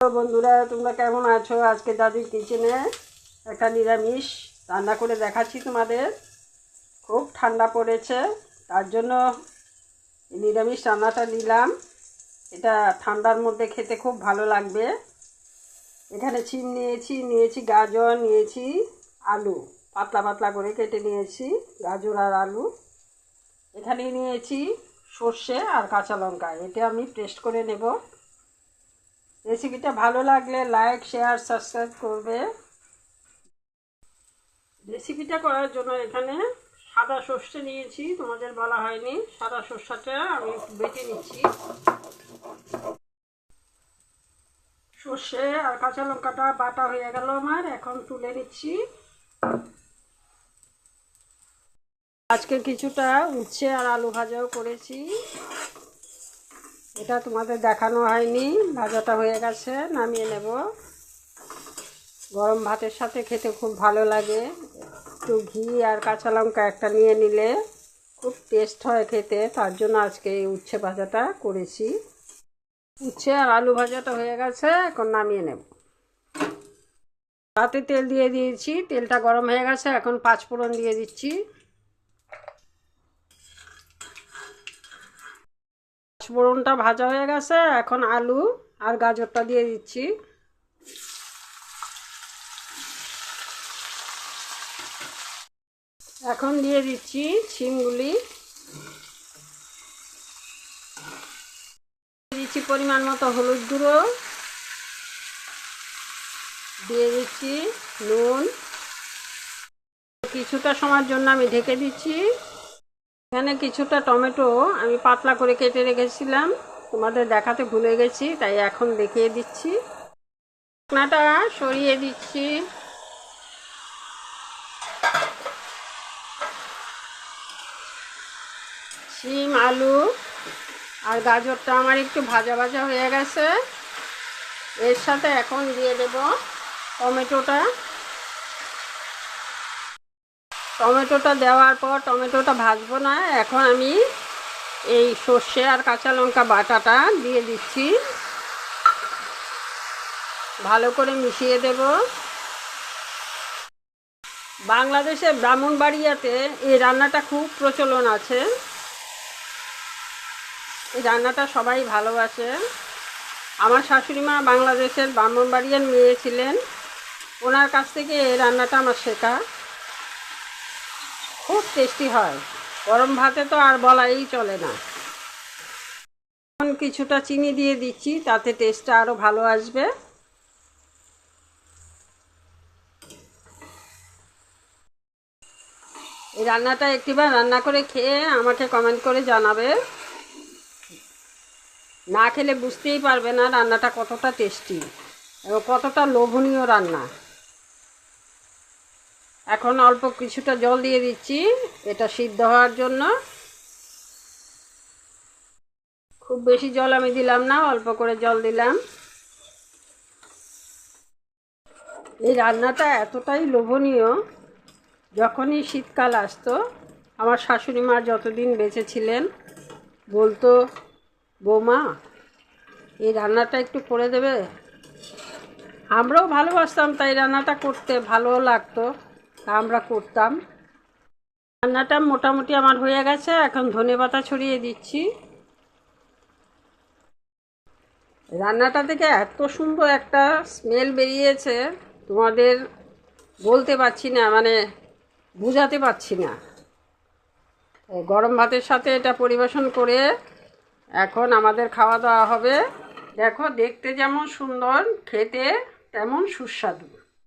বন্ধুরা, তোমরা কেমন আছো? আজকে দাদির কিচেনে একটা নিরামিষ রান্না করে দেখাচ্ছি তোমাদের। খুব ঠান্ডা পড়েছে, তার জন্য নিরামিষ রান্নাটা নিলাম। এটা ঠান্ডার মধ্যে খেতে খুব ভালো লাগবে। এখানে চিম নিয়েছি নিয়েছি গাজর, নিয়েছি আলু। পাতলা পাতলা করে কেটে নিয়েছি, গাজর আর আলু। এখানে নিয়েছি সর্ষে আর কাঁচা লঙ্কা। এটা আমি পেস্ট করে নেব। রেসিপিটা ভালো লাগলে লাইক, শেয়ার, সাবস্ক্রাইব করবে। রেসিপিটা করার জন্য এখানে সাদা সর্ষে নিয়েছি, তোমাদের বলা হয়নি। সাদা সর্ষেটা আমি বেটে নিচ্ছি। সর্ষে আর কাঁচা লঙ্কাটা বাটা হয়ে গেল আমার, এখন তুলে নিচ্ছি। আজকে কিছুটা উচ্ছে আর আলু ভাজাও করেছি। এটা তোমাদের দেখানো হয়নি, ভাজাটা হয়ে গেছে, নামিয়ে নেব। গরম ভাতের সাথে খেতে খুব ভালো লাগে। একটু ঘি আর কাঁচা লঙ্কা একটা নিয়ে নিলে খুব টেস্ট হয় খেতে, তার জন্য আজকে এই উচ্ছে ভাজাটা করেছি। উচ্ছে আর আলু ভাজাটা হয়ে গেছে, এখন নামিয়ে নেব। হাতে তেল দিয়ে দিয়েছি, তেলটা গরম হয়ে গেছে, এখন পাঁচ ফোড়ন দিয়ে দিচ্ছি। ফোড়নটা ভাজা হয়ে গেছে, এখন আলু আর গাজরটা দিয়ে দিচ্ছি। এখন দিয়ে দিচ্ছি শিমগুলি। দিচ্ছি পরিমাণ মতো হলুদ গুঁড়ো। দিয়ে দিচ্ছি নুন। কিছুটা সময়ের জন্য আমি ঢেকে দিচ্ছি। এখানে কিছুটা টমেটো আমি পাতলা করে কেটে রেখেছিলাম। তোমাদের দেখাতে ভুলে গেছি, তাই এখন দেখিয়ে দিচ্ছি। ঢাকনাটা সরিয়ে দিচ্ছি। শিম, আলু আর গাজরটা আমার একটু ভাজা ভাজা হয়ে গেছে। এর সাথে এখন দিয়ে দেব টমেটোটা। টমেটোটা দেওয়ার পর টমেটোটা ভাজবো না। এখন আমি এই সর্ষে আর কাঁচা লঙ্কা বাটাটা দিয়ে দিচ্ছি। ভালো করে মিশিয়ে দেব। বাংলাদেশে ব্রাহ্মণবাড়িয়াতে এই রান্নাটা খুব প্রচলন আছে। এই রান্নাটা সবাই ভালোবাসে। আমার শাশুড়ি মা বাংলাদেশের ব্রাহ্মণবাড়িয়ার মেয়ে ছিলেন। ওনার কাছ থেকে এই রান্নাটা আমার শেখা। খুব টেস্টি হয়। গরম ভাতে তো আর বলাই চলে না। এখন কিছুটা চিনি দিয়ে দিচ্ছি, তাতে টেস্টটা আরও ভালো আসবে। এই রান্নাটা একটিবার রান্না করে খেয়ে আমাকে কমেন্ট করে জানাবে। না খেলে বুঝতেই পারবে না রান্নাটা কতটা টেস্টি এবং কতটা লোভনীয় রান্না। এখন অল্প কিছুটা জল দিয়ে দিচ্ছি। এটা সিদ্ধ হওয়ার জন্য। খুব বেশি জল আমি দিলাম না, অল্প করে জল দিলাম। এই রান্নাটা এতটাই লোভনীয়, যখনই শীতকাল আসতো, আমার শাশুড়ি মা যতদিন বেঁচে ছিলেন, বলতো, বৌমা, এই রান্নাটা একটু করে দেবে? আমরাও ভালোবাসতাম, তাই রান্নাটা করতে ভালোও লাগতো। আমরা করতাম। রান্নাটা মোটামুটি আমার হয়ে গেছে, এখন ধনে পাতা ছড়িয়ে দিচ্ছি। রান্নাটা থেকে এত সুন্দর একটা স্মেল বেরিয়েছে, তোমাদের বলতে পারছি না মানে বুঝাতে পারছি না। গরম ভাতের সাথে এটা পরিবেশন করে এখন আমাদের খাওয়া দাওয়া হবে। দেখো, দেখতে যেমন সুন্দর, খেতে তেমন সুস্বাদু।